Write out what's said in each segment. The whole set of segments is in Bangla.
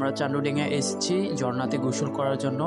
আমরা চান্ডুডিঙে এসেছি ঝর্ণাতে গোসল করার জন্য।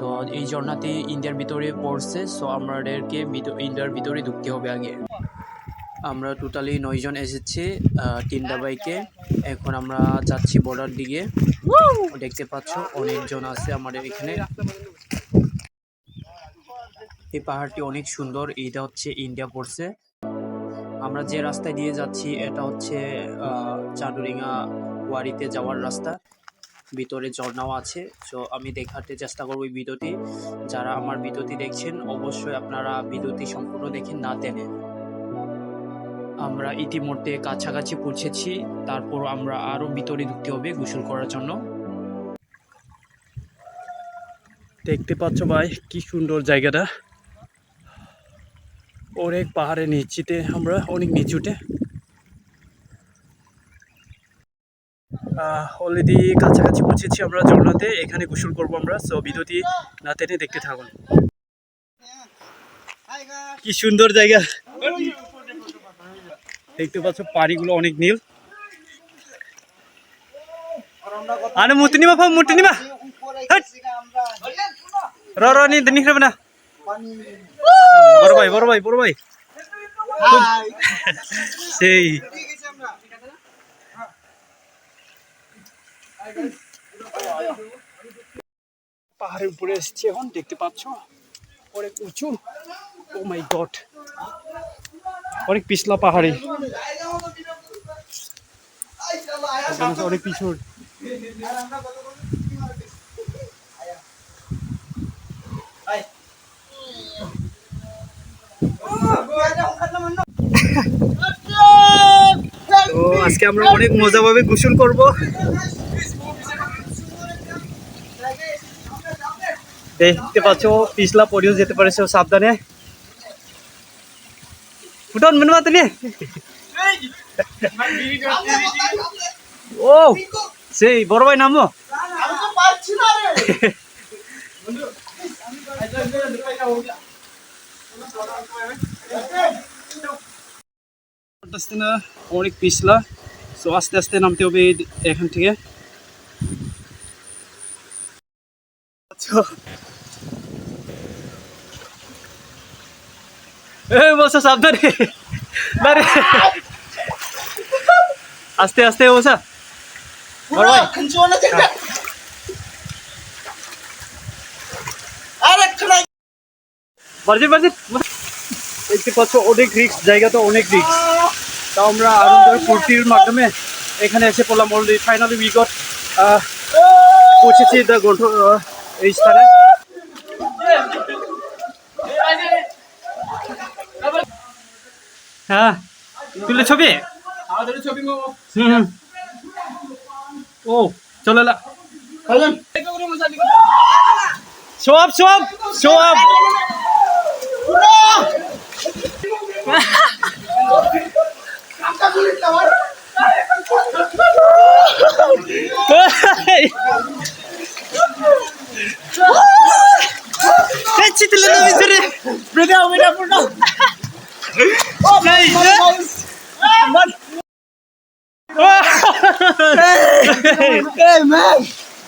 তো এই ঝর্ণাতে ইন্ডিয়ার ভিতরে পড়ছে সো আমাদেরকে ইন্ডিয়ার ভিতরে ঢুকতে হবে আগে। আমরা টোটালি নয়জন এসেছি তিনটা বাইকে। এখন আমরা যাচ্ছি বর্ডার দিকে। দেখতে পাচ্ছ অনেকজন আছে আমাদের এখানে। এই পাহাড়টি অনেক সুন্দর এইটা হচ্ছে ইন্ডিয়া পড়ছে। আমরা যে রাস্তায় দিয়ে যাচ্ছি এটা হচ্ছে আহ, চাঁদুরিঙা ওয়ারিতে যাওয়ার রাস্তা। ভিতরে ঝর্ণাও আছে। সো আমি দেখাতে চেষ্টা করব এই ভিডিওটি। যারা আমার ভিডিওটি দেখছেন, অবশ্যই আপনারা ভিডিওটি সম্পূর্ণ দেখেন না টেনে আমরা ইতিমধ্যে কাছাকাছি পৌঁছেছি। তারপর আমরা আরও ভিতরে ঢুকতে হবে গোসল করার জন্য। দেখতে পাচ্ছ ভাই, কি সুন্দর জায়গাটা। অনেক পাহাড়ের নিচেতে আমরা অনেক নিচুতে অলরেডি কাছাকাছি পৌঁছেছি আমরা ঝর্ণাতে এখানে গোসল করব আমরা সো ভিডিওটি না টেনে দেখতে থাকুন। কি সুন্দর জায়গা। দেখতে পাচ্ছ পাড়িগুলো অনেক নীল। আরে মূর্তি নিবা হাট! র র নি দিনি না। বড় ভাই বড় ভাই বড় ভাই। সেই। পাহাড়ের উপরে এসেছি এখন দেখতে পাচ্ছ? অনেক উঁচু। ও মাই গড অনেক পিছলা পাহাড়ি। অনেক পিছল। তো আজকে আমরা অনেক মজাভাবে গোসল করব। দেখতে পাচ্ছ, পিছলা পড়েও যেতে পারে সব সাবধানে। ফুটন মেনু মাতে নিয়ে। ও সেই বড় ভাই নামো। আসতে না, অনেক পিছলা। সো আস্তে আস্তে নামতে হবে এখান থেকে। আচ্ছা। এই, বসা, সাবধানে। রে আস্তে আস্তে, বসা। বার্জিন বার্জিন দেখতে পাচ্ছ, অনেক রিক্স জায়গাটা অনেক রিক্স তাও আমরা আনন্দের ফুর্তির মাধ্যমে এখানে এসে পড়লাম। অলরেডি ফাইনালি উই গট পৌঁছেছি the 자, 뚫레초비. 아, 뚫레초비 뭐. 응. 오, 절라라. 얼른. 쇼업, 쇼업, 쇼업. 우와! 깜짝 놀랐다. Kecil telah nak bicara. Berapa awak dah pernah?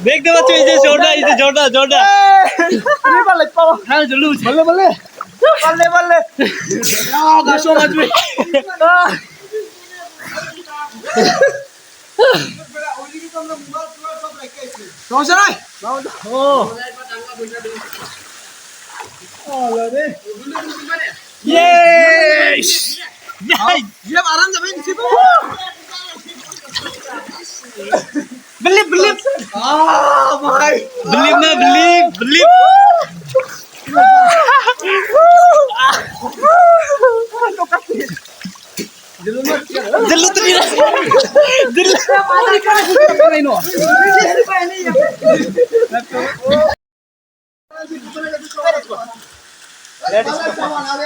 দেখতে পাচ্ছ এই যে জোরটা এই যে জোরটা জোরটা। হ্যাঁ বলে বলে বলে বলে সমস্যা নাই ও Yes! Diam Aram jamain di situ. Belip belip. Ah, my. Belip na belip belip. Jelut ini. Jelut.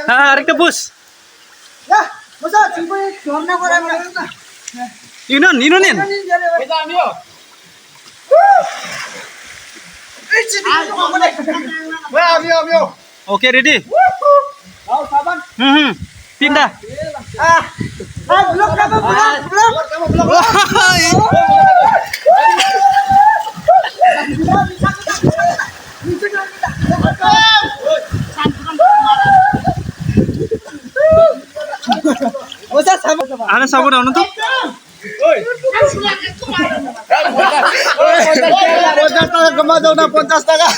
Nah, Tarik ke bus. Ya. 무서 중국에 존나 거라면 네. 이는 이는 대단이요. 일치 뒤로 먹으래. 와 미워 미워. 오케이 레디. 나우 사반. 음. 뛴다. 아. 아 블록 잡아 블록 블록. 블록 블록. Support আনো তো পঞ্চাশ টাকা কমা দাও না পঞ্চাশ টাকা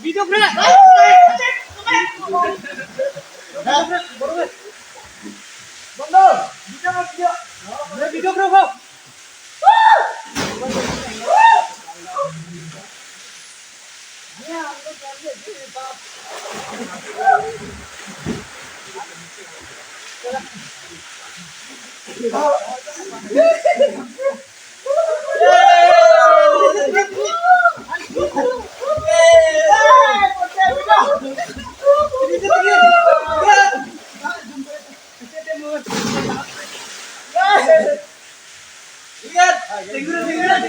Video bro. Bondo, ah! video bro. Bro. Ya,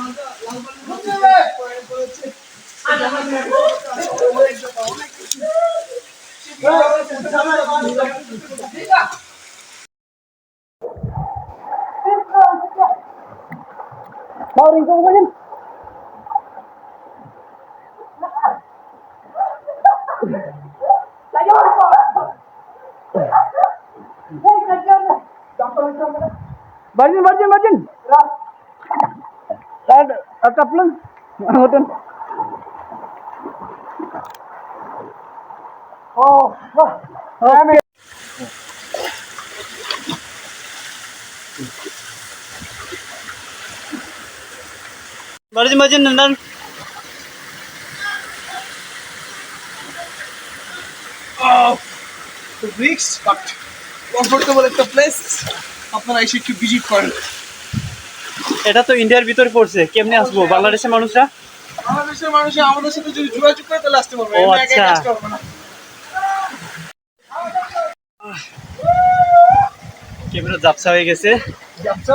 না ওপেন তো চাবি গাড়ি চাবিটা রেখে শুরু করতে নলা বার্জিন বার্জিন বার্জিন আর কাপলন হোটেল বার্জিন বার্জিন নন্দন রিক্স বাট কমফোর্টেবল একটা প্লেস আপনারা এসে একটু ভিজিট করেন এটা তো ইন্ডিয়ার ভিতরে পড়ছে। কেমনে আসব? বাংলাদেশের মানুষরা? বাংলাদেশের মানুষ আমাদের সাথে যদি যোগাযোগ করে তাহলে আসতে পারবে। ও, আচ্ছা। ক্যামেরা জাপসা হয়ে গেছে। যাচ্ছ